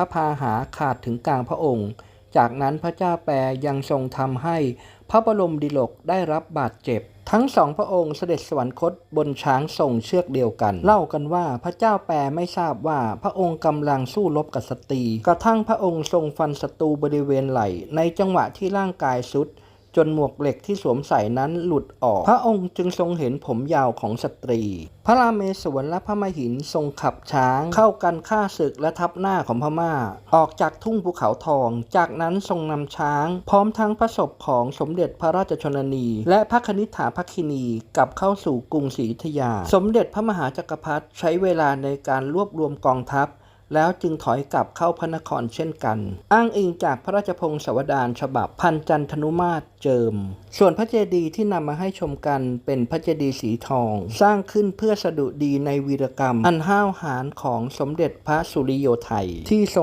ระพาหาขาดถึงกลางพระองค์ จากนั้นพระเจ้าแปรยังทรงทำให้พระบรมดิลกได้รับบาดเจ็บ ทั้งสองพระองค์เสด็จสวรรคตบนช้างทรงเชือกเดียวกัน เล่ากันว่าพระเจ้าแปรไม่ทราบว่าพระองค์กำลังสู้รบกับสตรี กระทั่งพระองค์ทรงฟันศัตรูบริเวณไหล่ ในจังหวะที่ร่างกายสุด จนหมวกเหล็กที่สวมใส่นั้นหลุดออก พระองค์จึงทรงเห็นผมยาวของสตรี พระรามเมศวรและพระมหินทรงขับช้าง เข้ากันฆ่าศึกและทับหน้าของพม่า ออกจากทุ่งภูเขาทอง จากนั้นทรงนำช้าง พร้อมทั้งพระศพของสมเด็จพระราชชนนี และพระคณิษฐาภคินีกลับเข้าสู่กรุงศรีอยุธยา สมเด็จพระมหาจักรพรรดิใช้เวลาในการรวบรวมกองทัพ แล้วจึงถอยกลับเข้าพระนครเช่นกัน อ้างอิงจากพระราชพงศาวดารฉบับพันจันทนุมาตรเจิม ส่วนพระเจดีย์ที่นำมาให้ชมกันเป็นพระเจดีย์สีทอง สร้างขึ้นเพื่อสดุดีในวีรกรรม อันห้าวหาญของสมเด็จพระสุริโยไทยที่ทรง